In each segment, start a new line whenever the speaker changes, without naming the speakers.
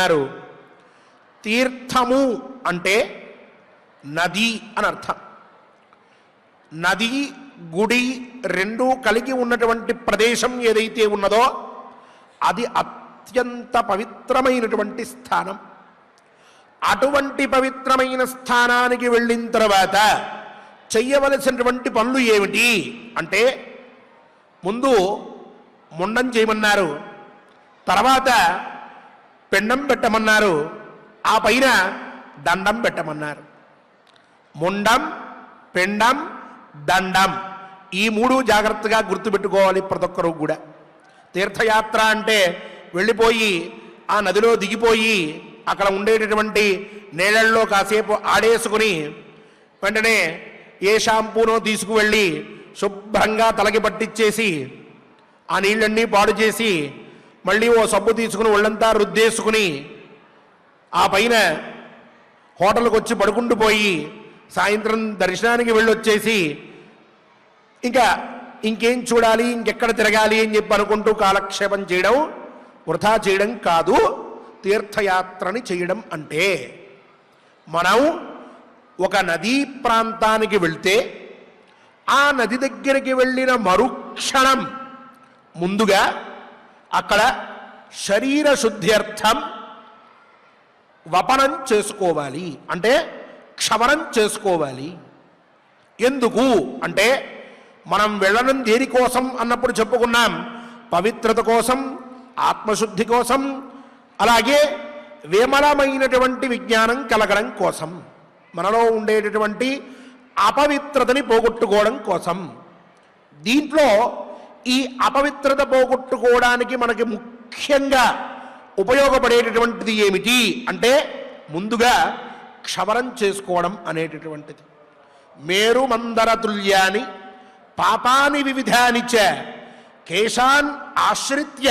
అన్నారు తీర్థము అంటే నది అని అర్థం. నది గుడి రెండూ కలిగి ఉన్నటువంటి ప్రదేశం ఏదైతే ఉన్నదో అది అత్యంత పవిత్రమైనటువంటి స్థానం. అటువంటి పవిత్రమైన స్థానానికి వెళ్ళిన తర్వాత చెయ్యవలసినటువంటి పనులు ఏమిటి అంటే ముందు ముండం చేయమన్నారు. తర్వాత పిండం పెట్టమన్నారు. ఆ పైన దండం పెట్టమన్నారు. ముండం పిండం దండం ఈ మూడు జాగ్రత్తగా గుర్తుపెట్టుకోవాలి ప్రతి ఒక్కరూ కూడా. తీర్థయాత్ర అంటే వెళ్ళిపోయి ఆ నదిలో దిగిపోయి అక్కడ ఉండేటటువంటి నీళ్ళల్లో కాసేపు ఆడేసుకుని వెంటనే ఏ షాంపూనో తీసుకువెళ్ళి శుభ్రంగా తలకి పట్టించేసి ఆ నీళ్ళన్నీ పాడు చేసి మళ్ళీ ఓ సబ్బు తీసుకుని ఒళ్ళంతా రుద్దేసుకుని ఆ పైన హోటల్కి వచ్చి పడుకుంటూ పోయి సాయంత్రం దర్శనానికి వెళ్ళొచ్చేసి ఇంకా ఇంకేం చూడాలి ఇంకెక్కడ తిరగాలి అని చెప్పి అనుకుంటూ కాలక్షేపం చేయడం వృధా చేయడం కాదు తీర్థయాత్రని చేయడం అంటే మనం ఒక నదీ ప్రాంతానికి వెళ్తే ఆ నది దగ్గరికి వెళ్ళిన మరుక్షణం ముందుగా అక్కడ శరీర శుద్ధ్యర్థం వపనం చేసుకోవాలి. అంటే క్షవరం చేసుకోవాలి. ఎందుకు? అంటే మనం వెళ్ళడం దేనికోసం అన్నప్పుడు చెప్పుకున్నాం. పవిత్రత కోసం ఆత్మశుద్ధి కోసం అలాగే విమలమైనటువంటి విజ్ఞానం కలగడం కోసం మనలో ఉండేటటువంటి అపవిత్రతని పోగొట్టుకోవడం కోసం. దీంట్లో ఈ అపవిత్రత పోగొట్టుకోవడానికి మనకి ముఖ్యంగా ఉపయోగపడేటటువంటిది ఏమిటి అంటే ముందుగా క్షవరం చేసుకోవడం అనేటటువంటిది. మేరుమందర తుల్యాని పాపాని వివిధాని చ కేశాన్ ఆశ్రిత్య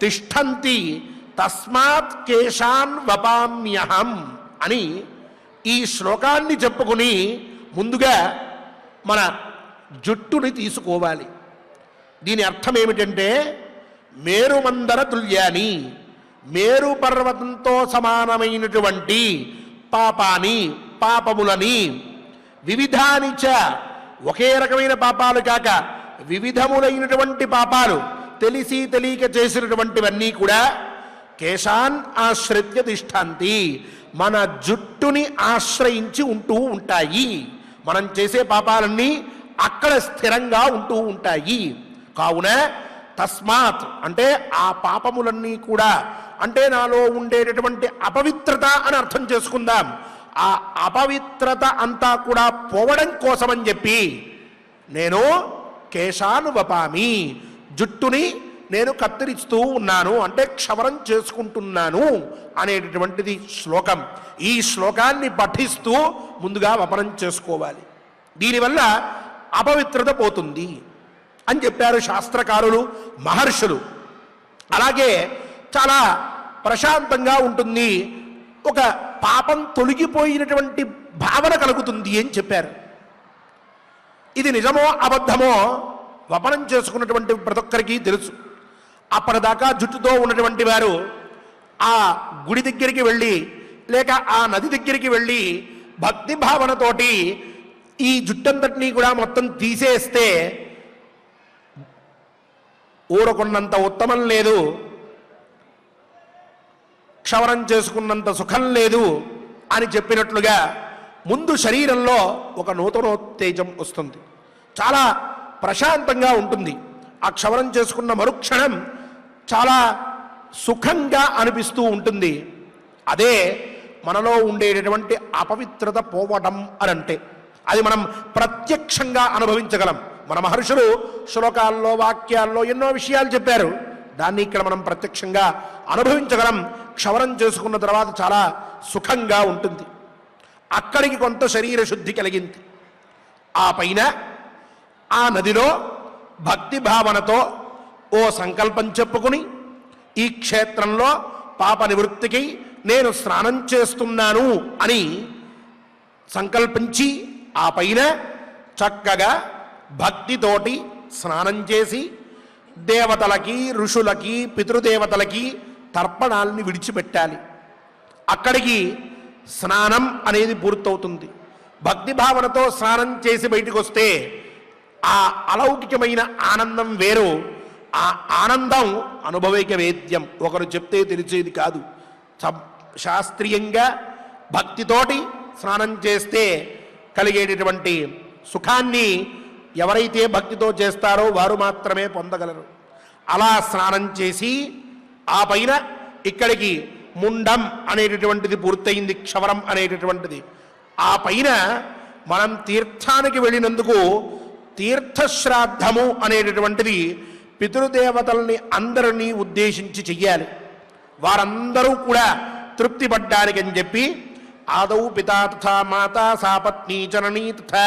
తిష్టంతి తస్మాత్ కేశాన్ వపామ్యహం అని ఈ శ్లోకాన్ని చెప్పుకుని ముందుగా మన జుట్టుని తీసుకోవాలి. దీని అర్థం ఏమిటంటే మేరుమందర తుల్యాని మేరు పర్వతంతో సమానమైనటువంటి పాపాని పాపములని వివిధానిచ ఒకే రకమైన పాపాలు కాక వివిధములైనటువంటి పాపాలు తెలిసి తెలియక చేసినటువంటివన్నీ కూడా కేశాన్ ఆశ్రిత్య తిష్టాంతి. మన జుట్టుని ఆశ్రయించి ఉంటూ ఉంటాయి. మనం చేసే పాపాలన్నీ అక్కడ స్థిరంగా ఉంటూ ఉంటాయి. కావున తస్మాత్ అంటే ఆ పాపములన్నీ కూడా అంటే నాలో ఉండేటటువంటి అపవిత్రత అని అర్థం చేసుకుందాం. ఆ అపవిత్రత అంతా కూడా పోవడం కోసమని చెప్పి నేను కేశాను వపామి. జుట్టుని నేను కత్తిరిస్తూ ఉన్నాను అంటే క్షవరం చేసుకుంటున్నాను అనేటటువంటిది శ్లోకం. ఈ శ్లోకాన్ని పఠిస్తూ ముందుగా వపనం చేసుకోవాలి. దీనివల్ల అపవిత్రత పోతుంది. అని చెప్పారు శాస్త్రకారులు మహర్షులు. అలాగే చాలా ప్రశాంతంగా ఉంటుంది. ఒక పాపం తొలగిపోయినటువంటి భావన కలుగుతుంది అని చెప్పారు. ఇది నిజమో అబద్ధమో వపనం చేసుకున్నటువంటి ప్రతి ఒక్కరికి తెలుసు. అప్పటిదాకా జుట్టుతో ఉన్నటువంటి వారు ఆ గుడి దగ్గరికి వెళ్ళి లేక ఆ నది దగ్గరికి వెళ్ళి భక్తి భావనతోటి ఈ జుట్టంతటినీ కూడా మొత్తం తీసేస్తే ఊరకున్నంత ఉత్తమం లేదు. క్షవరం చేసుకున్నంత సుఖం లేదు అని చెప్పినట్లుగా ముందు శరీరంలో ఒక నూతనోత్తేజం వస్తుంది. చాలా ప్రశాంతంగా ఉంటుంది. ఆ క్షవరం చేసుకున్న మరుక్షణం చాలా సుఖంగా అనిపిస్తూ ఉంటుంది. అదే మనలో ఉండేటటువంటి అపవిత్రత పోవడం అని అంటే అది మనం ప్రత్యక్షంగా అనుభవించగలం. మన మహర్షులు శ్లోకాల్లో వాక్యాల్లో ఎన్నో విషయాలు చెప్పారు. దాన్ని ఇక్కడ మనం ప్రత్యక్షంగా అనుభవించగలం. క్షవరం చేసుకున్న తర్వాత చాలా సుఖంగా ఉంటుంది. అక్కడికి కొంత శరీర శుద్ధి కలిగింది. ఆ పైన ఆ నదిలో భక్తి భావనతో ఓ సంకల్పం చెప్పుకుని ఈ క్షేత్రంలో పాప నివృత్తికి నేను స్నానం చేస్తున్నాను అని సంకల్పించి ఆ పైన చక్కగా భక్తితోటి స్నానం చేసి దేవతలకి ఋషులకి పితృదేవతలకి తర్పణాలని విడిచిపెట్టాలి. అక్కడికి స్నానం అనేది పూర్తవుతుంది. భక్తి భావనతో స్నానం చేసి బయటకు వస్తే ఆ అలౌకికమైన ఆనందం వేరు. ఆ ఆనందం అనుభవిక వేద్యం. ఒకరు చెప్తే తెలిసేది కాదు. శాస్త్రీయంగా భక్తితోటి స్నానం చేస్తే కలిగేటటువంటి సుఖాన్ని ఎవరైతే భక్తితో చేస్తారో వారు మాత్రమే పొందగలరు. అలా స్నానం చేసి ఆ పైన ఇక్కడికి ముండం అనేటటువంటిది పూర్తయింది క్షవరం అనేటటువంటిది. ఆ పైన మనం తీర్థానికి వెళ్ళినందుకు తీర్థశ్రాద్ధము అనేటటువంటిది పితృదేవతల్ని అందరినీ ఉద్దేశించి చెయ్యాలి. వారందరూ కూడా తృప్తి పడ్డానికి అని చెప్పి ఆదౌ పితా తథా మాతా సాపత్నీ జననీ తథా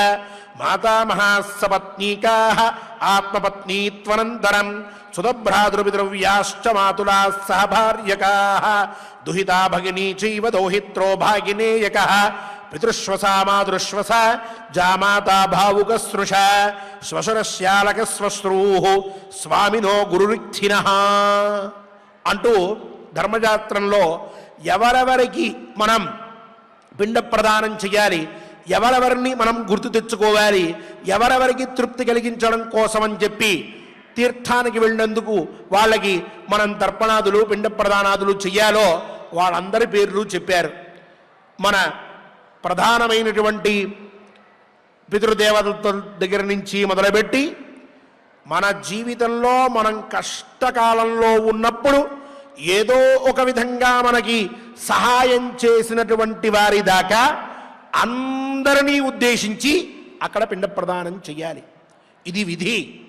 మాతామహాసపత్నీకా ఆత్మపత్నీత్వనంతరం సుదభ్రాతృపిద్రవ్యాశ్చ మాతులా సహ భార్యకా దుహితా భగినీ చైవ దౌహిత్రో భాగినేయక పితృశ్వసా మాతృశ్వస జామాతా భావుక సృష శ్వశురశ్యాలక శ్వశ్రూ స్వామినో గురురిక్థిన అంటూ ధర్మశాస్త్రంలో ఎవరెవరికి మనం పిండ ప్రదానం చేయాలి ఎవరెవరిని మనం గుర్తు తెచ్చుకోవాలి? ఎవరెవరికి తృప్తి కలిగించడం కోసం అని చెప్పి తీర్థానికి వెళ్ళినందుకు వాళ్ళకి మనం తర్పణాదులు పిండ ప్రదానాదులు చెయ్యాలో వాళ్ళందరి పేర్లు చెప్పారు. మన ప్రధానమైనటువంటి పితృదేవతల దగ్గర నుంచి మొదలుపెట్టి మన జీవితంలో మనం కష్టకాలంలో ఉన్నప్పుడు ఏదో ఒక విధంగా మనకి సహాయం చేసినటువంటి వారి దాకా అందరినీ ఉద్దేశించి అక్కడ పిండ ప్రదానం చెయ్యాలి. ఇది విధి.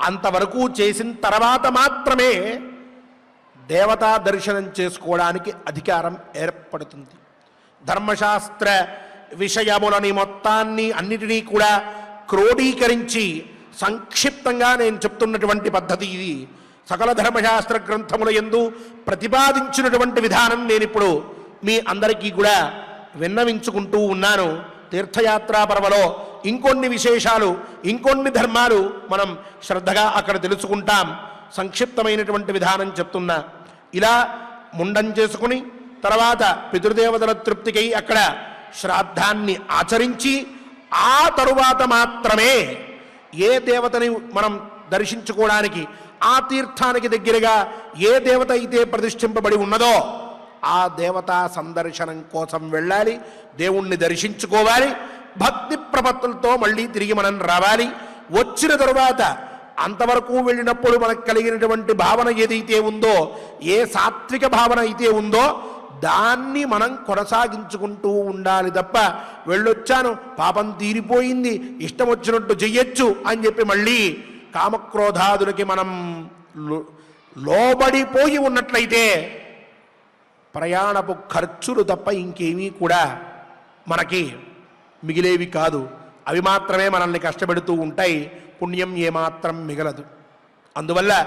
అంతవరకు చేసిన తర్వాత మాత్రమే దేవతా దర్శనం చేసుకోవడానికి అధికారం ఏర్పడుతుంది. ధర్మశాస్త్ర విషయములని మొత్తాన్ని అన్నిటినీ కూడా క్రోడీకరించి సంక్షిప్తంగా నేను చెప్తున్నటువంటి పద్ధతి ఇది. సకల ధర్మశాస్త్ర గ్రంథముల ఎందు ప్రతిపాదించినటువంటి విధానం నేను ఇప్పుడు మీ అందరికీ కూడా విన్నవించుకుంటూ ఉన్నాను. తీర్థయాత్రా పర్వలో ఇంకొన్ని విశేషాలు ఇంకొన్ని ధర్మాలు మనం శ్రద్ధగా అక్కడ తెలుసుకుంటాం. సంక్షిప్తమైనటువంటి విధానం చెప్తున్నా. ఇలా ముండం చేసుకుని తర్వాత పితృదేవతల తృప్తికై అక్కడ శ్రాద్ధాన్ని ఆచరించి ఆ తరువాత మాత్రమే ఏ దేవతని మనం దర్శించుకోవడానికి ఆ తీర్థానికి దగ్గరగా ఏ దేవత అయితే ప్రతిష్ఠింపబడి ఉన్నదో ఆ దేవతా సందర్శనం కోసం వెళ్ళాలి దేవుణ్ణి దర్శించుకోవాలి భక్తి ప్రపత్తులతో మళ్ళీ తిరిగి మనం రావాలి. వచ్చిన తరువాత అంతవరకు వెళ్ళినప్పుడు మనకు కలిగినటువంటి భావన ఏదైతే ఉందో ఏ సాత్విక భావన అయితే ఉందో దాన్ని మనం కొనసాగించుకుంటూ ఉండాలి తప్ప వెళ్ళొచ్చాను పాపం తీరిపోయింది ఇష్టం వచ్చినట్టు చెయ్యొచ్చు అని చెప్పి మళ్ళీ కామక్రోధాదులకి మనం లో- లోబడిపోయి ఉన్నట్లయితే ప్రయాణపు ఖర్చులు తప్ప ఇంకేమీ కూడా మనకి మిగిలేవి కాదు. అవి మాత్రమే మనల్ని కష్టపెడుతూ ఉంటాయి. పుణ్యం ఏమాత్రం మిగలదు. అందువల్ల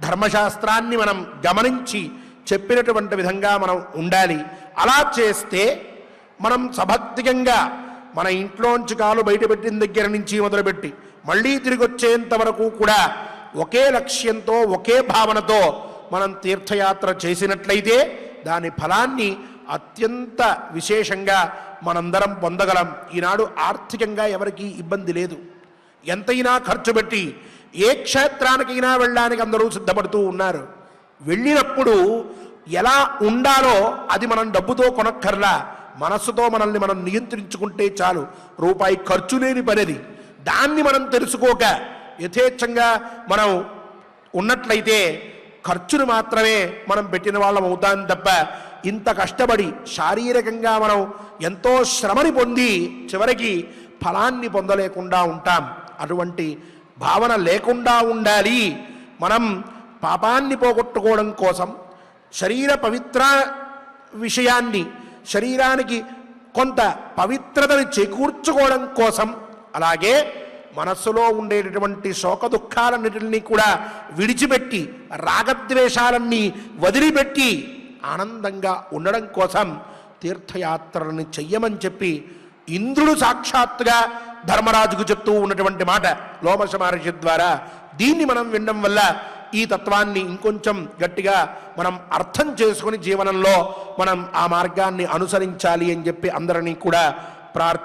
ధర్మశాస్త్రాన్ని మనం గమనించి చెప్పినటువంటి విధంగా మనం ఉండాలి. అలా చేస్తే మనం సభక్తికంగా మన ఇంట్లోంచి కాలు బయటపెట్టిన దగ్గర నుంచి మొదలుపెట్టి మళ్ళీ తిరిగి వచ్చేంత వరకు కూడా ఒకే లక్ష్యంతో ఒకే భావనతో మనం తీర్థయాత్ర చేసినట్లయితే దాని ఫలాన్ని అత్యంత విశేషంగా మనందరం పొందగలం. ఈనాడు ఆర్థికంగా ఎవరికీ ఇబ్బంది లేదు. ఎంతైనా ఖర్చు పెట్టి ఏ క్షేత్రానికైనా వెళ్ళడానికి అందరూ సిద్ధపడుతూ ఉన్నారు. వెళ్ళినప్పుడు ఎలా ఉండాలో అది మనం డబ్బుతో కొనక్కర్లా మనస్సుతో మనల్ని మనం నియంత్రించుకుంటే చాలు. రూపాయి ఖర్చు లేని పనిది. దాన్ని మనం తెలుసుకోక యథేచ్ఛంగా మనం ఉన్నట్లయితే ఖర్చును మాత్రమే మనం పెట్టిన వాళ్ళం అవుతాం తప్ప ఇంత కష్టపడి శారీరకంగా మనం ఎంతో శ్రమని పొంది చివరికి ఫలాన్ని పొందలేకుండా ఉంటాం. అటువంటి భావన లేకుండా ఉండాలి. మనం పాపాన్ని పోగొట్టుకోవడం కోసం శరీర పవిత్ర విషయాన్ని శరీరానికి కొంత పవిత్రతని చేకూర్చుకోవడం కోసం అలాగే మనస్సులో ఉండేటటువంటి శోక దుఃఖాలన్నిటిని కూడా విడిచిపెట్టి రాగద్వేషాలన్నీ వదిలిపెట్టి ఆనందంగా ఉండడం కోసం తీర్థయాత్రలను చెయ్యమని చెప్పి ఇంద్రుడు సాక్షాత్తుగా ధర్మరాజుకు చెప్తూ ఉన్నటువంటి మాట లోమశ మహర్షి ద్వారా. దీన్ని మనం వినడం వల్ల ఈ తత్వాన్ని ఇంకొంచెం గట్టిగా మనం అర్థం చేసుకుని జీవనంలో మనం ఆ మార్గాన్ని అనుసరించాలి అని చెప్పి అందరినీ కూడా ప్రార్థి